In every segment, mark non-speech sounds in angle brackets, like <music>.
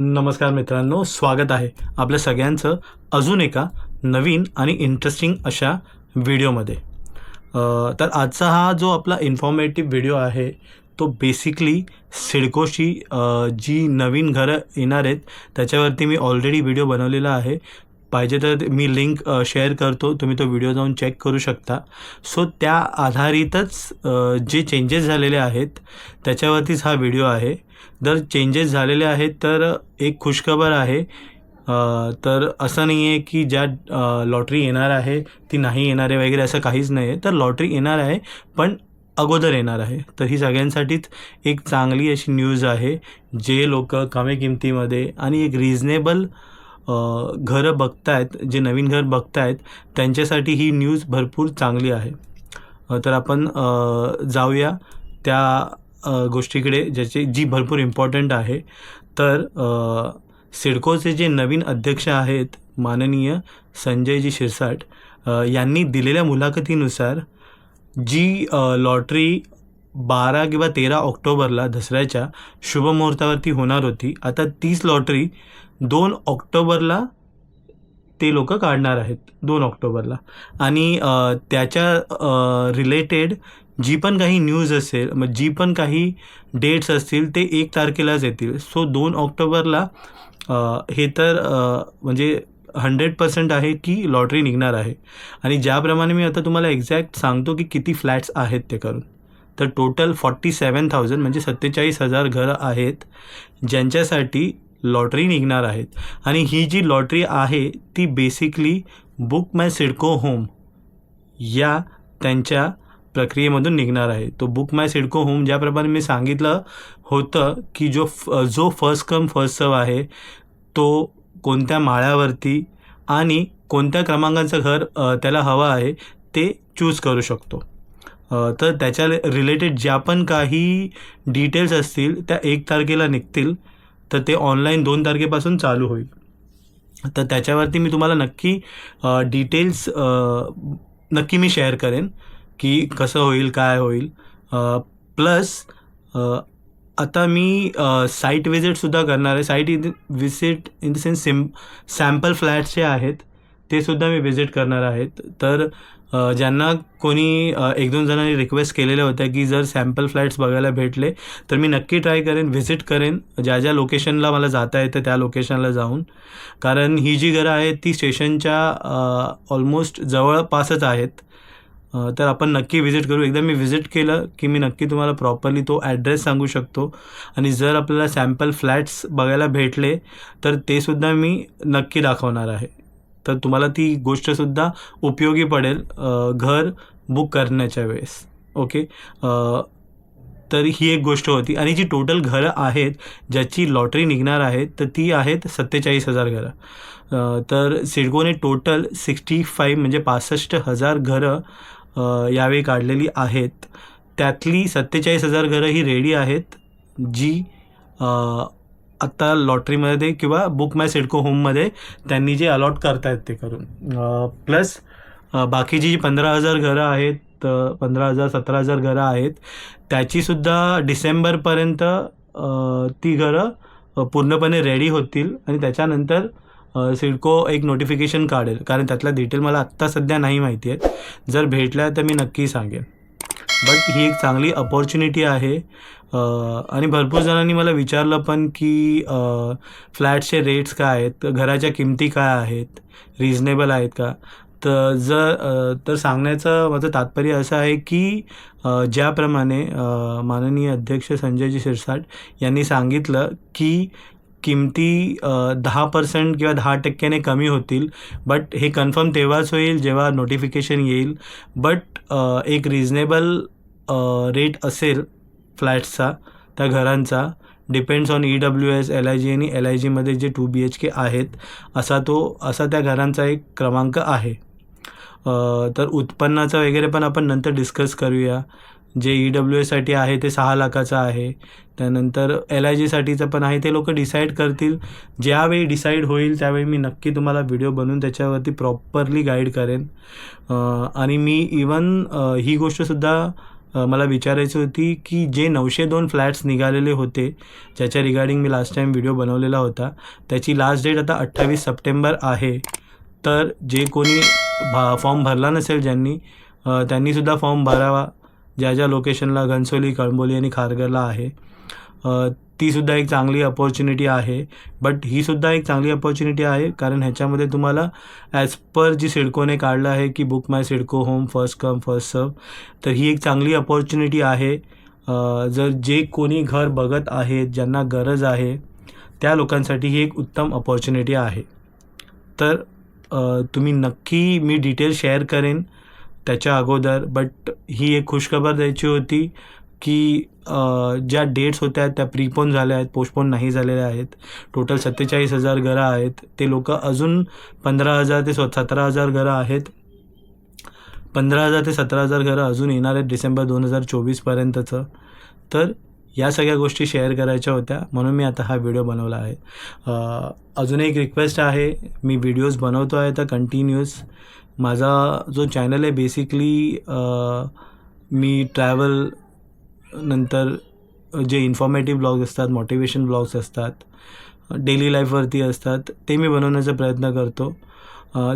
नमस्कार मित्रांनो स्वागत आहे आपल्या सगळ्यांचं अजून एका नवीन आणि इंटरेस्टिंग अशा व्हिडिओमध्ये. तर आजचा हा जो आपला इन्फॉर्मेटिव्ह व्हिडिओ आहे तो बेसिकली सिडकोशी जी नवीन घरं येणार आहेत त्याच्यावरती मी ऑलरेडी व्हिडिओ बनवलेला आहे. पाहिजे तर मी लिंक शेअर करतो. तुम्ही तो व्हिडिओ जाऊन चेक करू शकता. सो त्या आधारितच जे चेंजेस झालेले आहेत त्याच्यावरतीच हा व्हिडिओ आहे. जर चेंजेस झालेले आहेत तर एक खुशखबर आहे. तर असं नाही आहे की ज्या लॉटरी येणार आहे ती नाही येणार आहे वगैरे असं काहीच नाही आहे. तर लॉटरी येणार आहे पण अगोदर येणार आहे. तर ही सगळ्यांसाठीच एक चांगली अशी न्यूज आहे जे लोक कमी किमतीमध्ये आणि एक रिजनेबल घरं बघतायत जे नवीन घर बघतायत त्यांच्यासाठी ही न्यूज भरपूर चांगली आहे. तर आपण जाऊया त्या गोष्टीकडे ज्याची जी भरपूर इम्पॉर्टंट आहे. तर सिडकोचे जे नवीन अध्यक्ष आहेत माननीय संजयजी शिरसाट यांनी दिलेल्या मुलाखतीनुसार जी लॉटरी बारा किंवा तेरा ऑक्टोबरला दसऱ्याच्या शुभमुहूर्तावरती होणार होती आता तीच लॉटरी दोन ऑक्टोबरला ते लोक काढणार आहेत दोन ऑक्टोबरला. आणि त्याच्या रिलेटेड जी पण काही न्यूज असेल मग जी पण काही डेट्स असतील ते एक तारखेलाच येतील. सो दोन ऑक्टोबरला हे तर म्हणजे हंड्रेड पर्सेंट आहे की लॉटरी निघणार आहे. आणि ज्याप्रमाणे मी आता तुम्हाला एक्झॅक्ट सांगतो की किती फ्लॅट्स आहेत ते करून. तर टोटल फॉर्टी सेवन थाउजंड म्हणजे सत्तेचाळीस हजार घरं आहेत ज्यांच्यासाठी लॉटरी निघणार आहेत. आणि ही जी लॉटरी आहे ती basically book my CIDCO home या त्यांच्या प्रक्रियेमधून निघणार आहे. तो बुक माय सिडको होम ज्याप्रमाणे मी सांगितलं होतं की जो फ जो फर्स्ट कम फर्स्ट सर्व आहे तो कोणत्या माळ्यावरती आणि कोणत्या क्रमांकाचं घर त्याला हवं आहे ते चूज करू शकतो. तर त्याच्या रिलेटेड ज्या पण काही डिटेल्स असतील त्या एक तारखेला निघतील. तर ते ऑनलाईन दोन तारखेपासून चालू होईल. तर त्याच्यावरती मी तुम्हाला नक्की डिटेल्स नक्की मी शेअर करेन की कसं होईल काय होईल. प्लस आता मी साईट विजिटसुद्धा करणार आहे. Site in visit in the sense some sample flats जे आहेत ते सुद्धा मी विजिट करणार आहेत. तर ज्यांना कोणी एक दोन जणांनी रिक्वेस्ट केलेल्या होत्या की जर सॅम्पल फ्लॅट्स बघायला भेटले तर मी नक्की ट्राय करेन व्हिजिट करेन. ज्या ज्या लोकेशनला मला जाता येतं त्या लोकेशनला जाऊन. कारण ही जी घरं आहेत ती स्टेशनच्या ऑलमोस्ट जवळपासच आहेत. तर आपण नक्की व्हिजिट करू. एकदा मी व्हिजिट केलं की मी नक्की तुम्हाला प्रॉपरली तो ॲड्रेस सांगू शकतो. आणि जर आपल्याला सॅम्पल फ्लॅट्स बघायला भेटले तर ते सुद्धा मी नक्की दाखवणार आहे. तर तुम्हाला ती गोष्टसुद्धा उपयोगी पडेल घर बुक करण्याच्या वेळेस. ओके तर ही एक गोष्ट होती. आणि जी टोटल घरं आहेत ज्याची लॉटरी निघणार आहे तर ती आहेत सत्तेचाळीस हजार घरं. तर सिडकोने टोटल सिक्स्टी फाईव्ह म्हणजे पासष्ट हजार घरं यावेळी काढलेली आहेत. त्यातली सत्तेचाळीस हजार घरं ही रेडी आहेत जी आत्ता लॉटरीमध्ये किंवा बुक माय सिडको होममध्ये त्यांनी जे अलॉट करतायत ते करून. प्लस बाकीची जी पंधरा हजार घरं आहेत पंधरा हजार सतरा हजार घरं आहेत त्याचीसुद्धा डिसेंबरपर्यंत ती घरं पूर्णपणे रेडी होतील आणि त्याच्यानंतर सिडको एक नोटिफिकेशन काढेल. कारण त्यातल्या डिटेल मला आत्ता सध्या नाही माहिती आहेत. जर भेटल्या तर मी नक्की सांगेन. बट ही एक चांगली अपॉर्च्युनिटी आहे. आणि भरपूर जणांनी मला विचारलं पण की फ्लॅटचे रेट्स काय आहेत? घराच्या किमती काय आहेत? रिजनेबल आहेत का? तर जर तर सांगण्याचं माझं तात्पर्य असं आहे की ज्याप्रमाणे माननीय अध्यक्ष संजयजी शिरसाट यांनी सांगितलं की किमती दहा पर्सेंट किंवा दहा टक्क्याने कमी होतील. बट हे कन्फर्म तेव्हाच होईल जेव्हा नोटिफिकेशन येईल. बट एक रिजनेबल रेट असेल फ्लॅट्सचा त्या घरांचा depends on E W S L I G आणि एल आय जीमध्ये जे टू बी एच के आहेत असा तो असा त्या घरांचा एक क्रमांक आहे. तर उत्पन्नाचं वगैरे पण आपण नंतर डिस्कस करूया. जे ई डब्ल्यू एसाठी आहे ते सहा लाखाचं आहे. त्यानंतर एल आय जीसाठीचं पण आहे. ते लोक डिसाईड करतील. ज्यावेळी डिसाईड होईल त्यावेळी मी नक्की तुम्हाला व्हिडिओ बनवून त्याच्यावरती प्रॉपरली गाईड करेन. आणि मी इवन ही गोष्टसुद्धा मला विचारायची होती की जे नऊशे दोन फ्लॅट्स निघालेले होते ज्याच्या रिगार्डिंग मी लास्ट टाईम व्हिडिओ बनवलेला होता त्याची लास्ट डेट आता अठ्ठावीस सप्टेंबर आहे. तर जे कोणी भा फॉर्म भरला नसेल ज्यांनी त्यांनीसुद्धा फॉर्म भरावा. ज्या ज्या लोकेशनला घनसोली कळंबोली आणि खारघरला आहे तीसुद्धा एक चांगली अपॉर्च्युनिटी आहे. बट ही सुद्धा एक चांगली अपॉर्च्युनिटी आहे कारण ह्याच्यामध्ये तुम्हाला ॲज पर जी सिडकोने काढलं आहे की book my CIDCO home first come first सर्व तर ही एक चांगली अपॉर्च्युनिटी आहे. जर जे कोणी घर बघत आहेत ज्यांना गरज आहे त्या लोकांसाठी ही एक उत्तम अपॉर्च्युनिटी आहे. तर तुम्ही नक्की मी डिटेल शेअर करेन. त्याच्या अगोदर बट ही एक खुशखबर द्यायची होती की ज्या डेट्स होत्या त्या प्रीपोन झाल्या आहेत पोस्टपोन नाही झालेल्या आहेत. टोटल सत्तेचाळीस हजार घरं आहेत. ते लोक अजून पंधरा हजार ते सतरा हजार घरं आहेत. पंधरा हजार ते सतरा हजार घरं अजून येणार आहेत डिसेंबर दोन हजार चोवीसपर्यंतचं तर या सगळ्या गोष्टी शेअर करायच्या होत्या. म्हणून मी आता हा व्हिडिओ बनवला आहे. अजून एक रिक्वेस्ट आहे. मी व्हिडिओज बनवतो आहे तर कंटिन्यूस माझा जो चॅनल आहे बेसिकली मी ट्रॅव्हल नंतर जे इन्फॉर्मेटिव्ह ब्लॉग्स असतात मोटिवेशन ब्लॉग्स असतात डेली लाईफवरती असतात ते मी बनवण्याचा प्रयत्न करतो.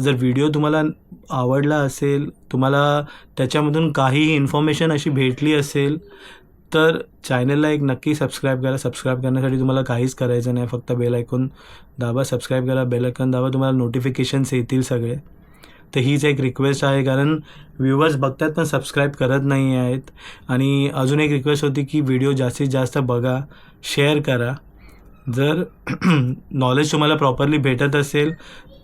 जर व्हिडिओ तुम्हाला आवडला असेल तुम्हाला त्याच्यामधून काहीही इन्फॉर्मेशन अशी भेटली असेल तर चॅनलला एक नक्की सबस्क्राईब करा. सबस्क्राईब करण्यासाठी तुम्हाला काहीच करायचं नाही. फक्त बेल ऐकून दाबा सबस्क्राईब करा बेल ऐकून दाबा तुम्हाला नोटिफिकेशन्स येतील सगळे. तर हीच एक रिक्वेस्ट आहे कारण व्ह्यूवर्स बघतात पण सबस्क्राईब करत नाही आहेत. आणि अजून एक रिक्वेस्ट होती की व्हिडिओ जास्तीत जास्त बघा शेअर करा. जर <clears throat> नॉलेज तुम्हाला प्रॉपरली भेटत असेल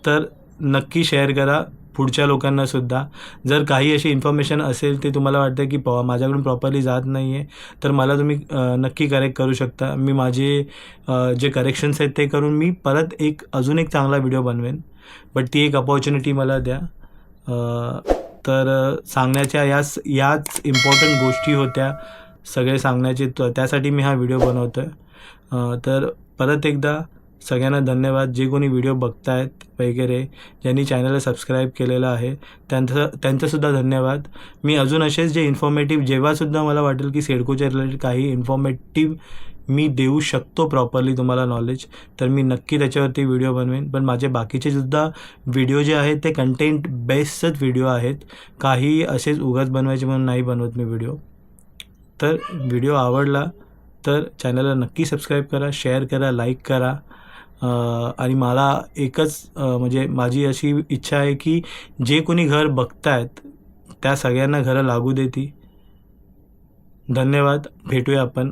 तर नक्की शेअर करा पुढच्या लोकांनासुद्धा जर काही अशी इन्फॉर्मेशन असेल ते तुम्हाला वाटतं की पॉ माझ्याकडून प्रॉपरली जात नाही आहे तर मला तुम्ही नक्की करेक्ट करू शकता. मी माझे जे करेक्शन्स आहेत ते करून मी परत एक अजून एक चांगला व्हिडिओ बनवेन. बट ती एक अपॉर्च्युनिटी मला द्या. तर सांगण्याच्या याच याच इम्पॉर्टंट गोष्टी होत्या. सगळे सांगण्याचे त्यासाठी मी हा व्हिडिओ बनवतो आहे तर परत एकदा सगळ्यांना धन्यवाद. जे कोणी व्हिडिओ बघतायत वगैरे ज्यांनी चॅनलला सबस्क्राईब केलेलं आहे त्यांचं त्यांचंसुद्धा धन्यवाद. मी अजून असेच जे इन्फॉर्मेटिव्ह जेव्हासुद्धा मला वाटेल की सेडकोच्या रिलेटेड काही इन्फॉर्मेटिव्ह मी देऊ शकतो प्रॉपरली तुम्हाला नॉलेज तर मी नक्की त्याच्यावरती व्हिडिओ बनवेन. पण माझे बाकीचे सुद्धा व्हिडिओ जे आहेत ते कंटेंट बेस्टच व्हिडिओ आहेत. काही असेच उगाच बनवायचे म्हणून नाही बनवत मी व्हिडिओ तर व्हिडिओ आवडला तर चॅनलला नक्की सबस्क्राईब करा शेअर करा लाईक करा. आणि मला एकच म्हणजे माझी अशी इच्छा आहे की जे कोणी घर बघतायत त्या सगळ्यांना घरं लागू देती. धन्यवाद. भेटूया आपण.